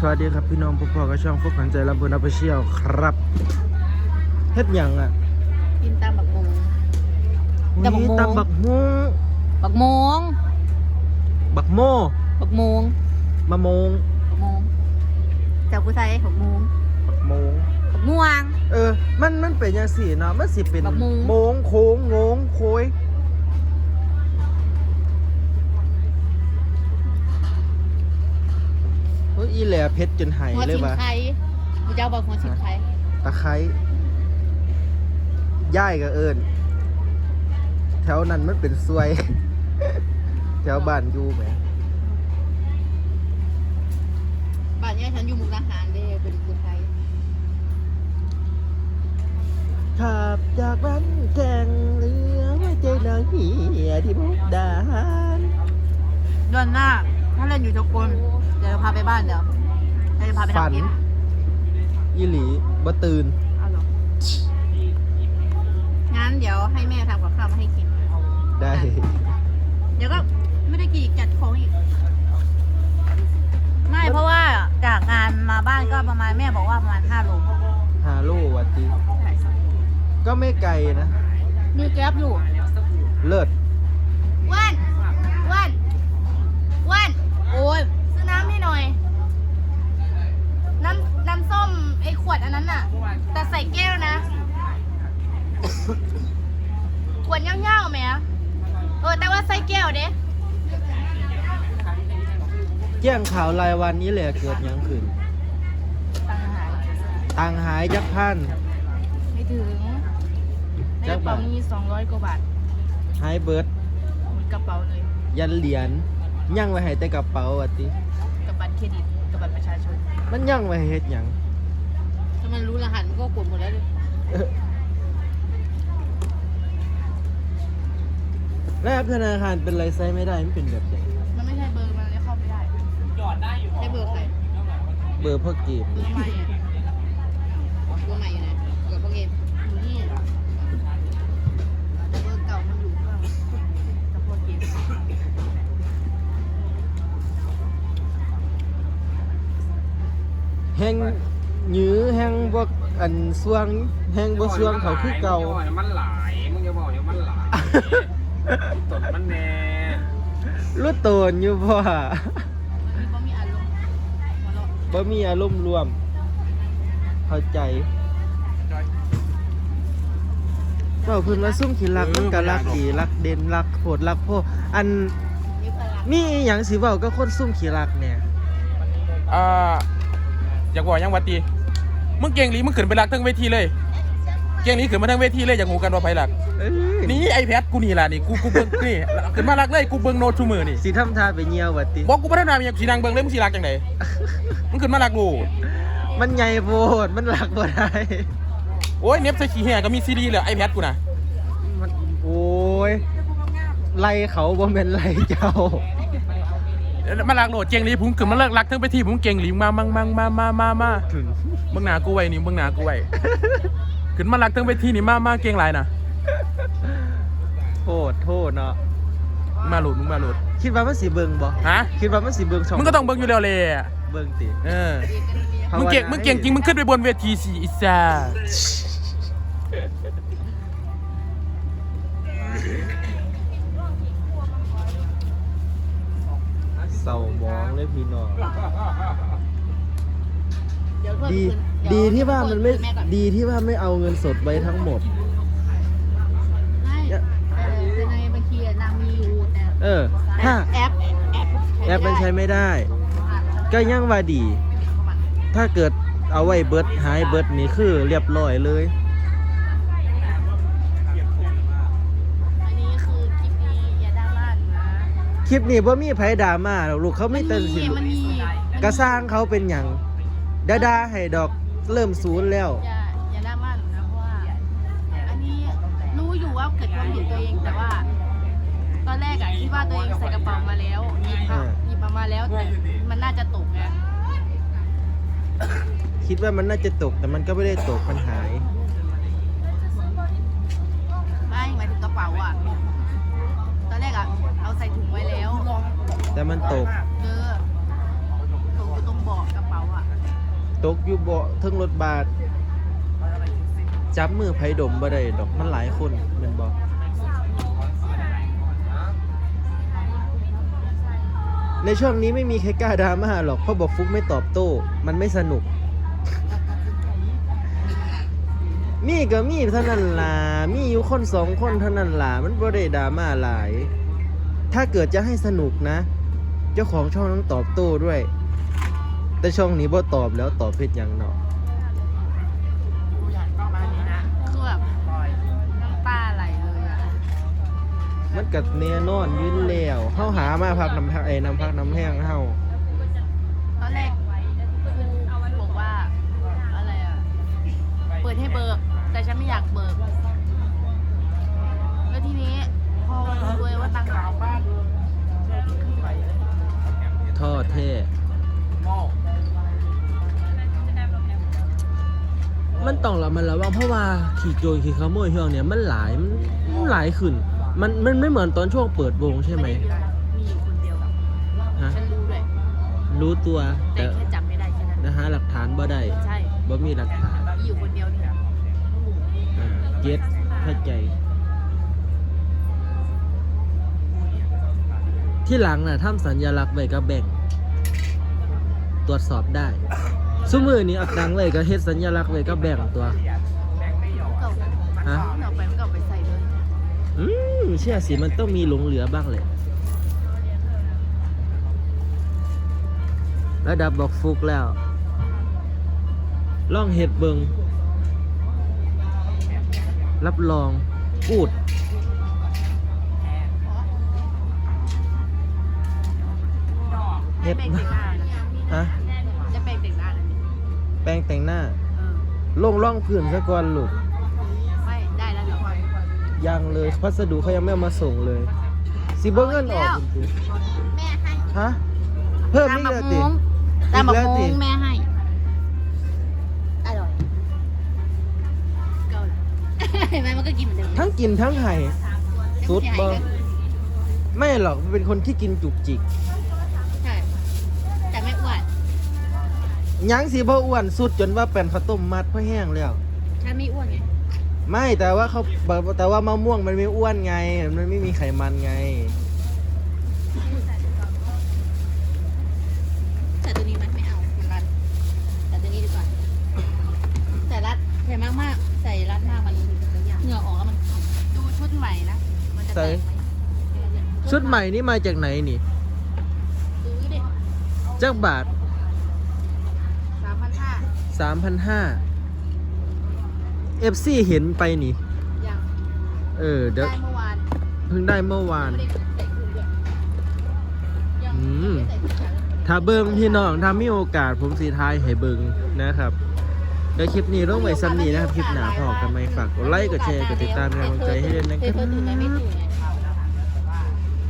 สวัสดีครับพี่น้องพ่อพ่อก็ช่องฟุกขันใจลำพูนอัปเชียวครับเฮ็ดหยังอะกินตามบักมงวันตำบักนี้หุ่งตำบักฮุ้งบักมงบักโมบักมงมะโมงบักมงเจ้าผู้ชายบักมงบักโมงบักม่วง เออ มันมันเป็นยังสี่เนาะมันสิเป็นบักโมงโมงโค้งโงงโคย อ้ยอีแหล่เพชรจนหายหัวเลยชิงวะไข่มีเจ้าบอกหัวชิงไข่ตะไคร้ย่ายก็เอิญแถวนั้นมันเป็นซวย แถวบ้านอยู่แหมบ้านเนี้ยฉันอยู่มุกดาหารเด้เป็นคนไทยขับจากบ้านแก่งเรือว่าใจนางเหียที่มุกดาหารเดือนหน้า ถ้าเล่นอยู่ทุกคนเดี๋ยวเราพาไปบ้านเดี๋ยว เราจะพาไปฝัน ทำกินอีหลีบ่ตื่น เอาเหรองั้นเดี๋ยวให้แม่ทำกับข้าวมาให้กิน ได้ เดี๋ยวก็ไม่ได้กี่จัดของอีก ไม่เพราะว่าจากงานมาบ้านก็ประมาณแม่บอกว่าประมาณห้าโลฮาโลวัตีก็ไม่ไกลนะ มีแก๊บอยู่เลิศว่านว่านว่านโอ้ยซื้อน้ำให้หน่อย น้ำน้ำ ส้มไอ้ขวดอันนั้นน่ะ แต่ใส่แก้วนะ ขวดเงี้ยวๆไหมอะเออ แต่ว่าใส่แก้วเด้แจ้งข่าวรายวันนี้แหละเกิดหยังขึ้นตังหายตังหายจักพัน ไม่ถึงในกระเป๋ามีสองร้อยกว่าบาทหายเบิดหมดกระเป๋าเลย ยันเหรียญยั่งไว้ให้แต่กระเป๋าวัติ กับบัตรเครดิต กับบัตรประชาชน มันยั่งไว้ให้เฮ็ดหยังถ้ามันรู้รหัสมันก็กดหมดแล้วเลยเออแล้วแอปธนาคารเป็นไรไซส์ไม่ได้มันเป็นแบบไหนมันไม่ใช่เบอร์มันเลยเข้าไม่ได้หยอดได้อยู่ ใช่เบอร์ใครเบอร์พ่อเกม เบอร์ใหม่อะเบอร์ใหม่อยู่ไหนเบอร์พวกเองอยู่นี่แต่เบอร์เก่ามันอยู่ข้างกับพวกเกม แห้ งหยื้อแห้งบ่อันสวงแห้งบ่สวงเขาคือเก่ามึงอย่าบอกให้มันหลายมึงอย่าบอกให้มันหลายตดมันแน่รู้โตนอยู่พ่อมีบ่มีอารมณ์หัวเราะบ่มีอารมณ์รวม เข้าใจเจ้าเพิ่นว่าซุ่มขี้รักมันก็รักดีรักเด่นรักโหดรักพ่ออันมีพลังมีอหย่างสิเว้าก็คนซุ่มขี้รักเนี่ยอ่า อยากบอกยังวัดตีมึงเก่งหรือมึงขึ้นไปรักทั้งเวทีเลย เก่งหรือขึ้นมาทั้งเวทีเลยอยากหูกันว่าไผหลักเอ้ยนี่ไอแพดกูนี่ล่ะนี่กูกูเบิ่งนี่ขึ้นมารักเลยกูเบิ่งโนตชูมือนี่สิทำท่าไปเหี่ยวว่าติบอกกูพัฒนามีอย่างสีนางเบิ่งเลยมึงสีรักจังไดมึงขึ้นมารักกูมันใหญ่โพดมันรักบ่ได้โอ้ยเน็บใส่ขี้แห่ก็มีซีดีเลยไอแพดกูนะมันโอ้ยไล่เขาบ่แม่นไล่เจ้า มารักโหลดเก่งหรือผมขึ้นมาเลิกรักทั้งเวทีผมเก่งหรือมามามามามามามาถึงเบิ่งหน้ากูไว้นี่เบิ่งหน้ากูไว้ขึ้นมารักทั้งเวทีนี่มามาเก่งหลายนะโทษโทษเนาะมึงมาโหลดมึงมาโหลดคิดว่ามันสิเบิ่งบ่ฮะคิดว่ามันสิเบิ่งช่องมึงก็ต้องเบิ่งอยู่แล้วเลยเบิ่งติเออภามึงวนาเก่งมึงเก่งจริงมึงขึ้นไปบนเวทีสิอิสาาหมองเลยพี่น้อง เดี๋ยวโทษดีคืนเยวดีที่ว่ามันไม่คืแก่อนดีที่ว่าไม่เอาเงินสดไว้ทั้งหมด ไม่เออคือในบัญชีอะนางมีอยู่แต่เออ ถ้าแอปแอปแอปมันใช้ไม่ได้ ก็ยังว่าดี ถ้าเกิดเอาไว้เบิดหายเบิดนี่คือเรียบร้อยเลย อันนี้คือคลิปนี้อย่าด่าบ้านนะ คลิปนี้บ่มีไผดราม่าหรอกลูกเขาไม่เต้นสิมันมีกระสร้างเขาเป็นอย่างดาดาให้ดอกเริ่มศูนย์แล้ว อย่าอย่าด่าบ้านนะเพราะว่าอันนี้รู้อยู่ว่าเกิดความผิดตัวเองแต่ว่า ตอนแรกอะคิดว่าตัวเองใส่กระเป๋ามาแล้วหยิบมาอ่าหยิบมามาแล้วแต่มันน่าจะตกไงคิดว่ามันน่าจะตกแต่มันก็ไม่ได้ตกมันหายไม่หมายถึงกระเป๋าอะตอนแรกอะเอา ใส่ถุงไว้แล้วแต่มันตกเออตกอยู่ตรงเบาะกระเป๋าอะตกอยู่เบาะเทึงรถบาสจับมือไผดมบ่ได้ดอกมันหลายคนแม่นบ่ในช่วงนี้ไม่มีใครกล้าดราม่าหรอกเพราะบอกฟุกไม่ตอบโต้ มันไม่สนุก มีก็มีเท่านั้นล่ะมีอยู่คนสองคนเท่านั้นล่ะมันบ่ได้ดราม่าหลาย ถ้าเกิดจะให้สนุกนะ เจ้าของช่องต้องตอบโต้ด้วย แต่ช่องนี้บ่ตอบแล้วตอบเพชรยังเนาะคือแบบน้ำตาไหลเลยอะมันกัดแน่นอนอยืนแล้วเฮาหามาพักน้ำพักไอ้น้ำพักน้ำแห้งเฮาตอนแรกครูบอกว่าอะไรอะเปิดให้เบิก แต่ฉันไม่อยากเบิก แล้วทีนี้ พอรู้ด้วยว่าตังค์หายบ้านท่อแท้มันต้องระมัดระวังเพราะว่าขี่โจรขี่ขโมยช่วงเนี้ยมันหลายมันมันหลายขึ้น มันมันไม่เหมือนตอนช่วงเปิดวงใช่ไหมมีอยู่คนเดียวฮะฉันรู้ด้วยรู้ตัวแต่แต่แค่จำไม่ได้แค่นั้นนะฮะหลักฐานบ่ได้ใช่บ่มีหลักฐานมีอยู่คนเดียวนี่อ่าเก็ตเข้าใจ ที่หลังน่ะทำสัญลักษณ์ไว้กับแบ่งค์ตรวจสอบได้ซุมือนี้อักดังเลยก็เฮ็ดสัญลักษณ์ไว้กับแบ่งค์ตัว เก่าฮะ เก่าไปมันเก่าไปใส่เลยอืมเชื่อสิมันต้องมีหลงเหลือบ้างแหละระดับบอกฟุกแล้ว ล่องเห็ดเบิง รับรอง พูด ฮ็ได้ดแบ่งแต่งหน้านะฮะได้แบ่งแต่งหน้านะแปรงแต่งหน้าเออลงร่องพื้นซะก่อนลูกไม่ได้แล้วเดี๋ยวยังเลยพัสดุเขายังไม่เอามาส่งเลยสิบ่เงินออกจริงแม่ให้ๆฮะเพิ่มนี่เลยติ ตามบักอีกแล้วโมติงแม่ให้ อร่อยเก่าเห็นไหมมันก็กินเหมือนเดิมทั้งกินทั้งไห้สุดบ่บ่ไม่หรอกมันเป็นคนที่กินจุกจิก ใช่ แต่ไม่อ้วน ยังสิบ่อ้วนสุดจนว่าเป็นข้าวต้มมัดเพราะแห้งแล้ว ฉันไม่อ้วนไง ไม่แต่ว่าเขาแต่ว่ามะม่วงมันไม่อ้วนไง มันไม่มีไขมันไงใส่ตัวนี้ไหมไม่เอารัดใส่ตัวนี้ดีกว่าใส่รัดใส่มากมากๆใส่รัดมากมันเหงื่อออกแล้วมันดูชุดใหม่นะ มันจะแตกไหมชุดใหม่นี่มาจากไหนนี่ดูดิจักบาท สามพันห้า3,500 FC เห็นไปนี่ ยังเออเดี๋ยวได้เมื่อวานเพิ่งได้เมื่อวาน ไม่ได้ใส่คืนด้วยยังอืม ไม่ได้ใส่คืนด้วยถ้าเบิ่งพี่น้องถ้ามีโอกาสผมสีทายให้เบิ่งนะครับเดี๋ยวคลิปนี้ลงไว้ซ้ำนี้นะครับ คลิปหน้าพอกันไหมฝากกดไลค์กดแชร์กดติดตามเป็นกำลังใจให้ด้วยนะคเครัยเธอตื่นไหมไม่บตื่นไง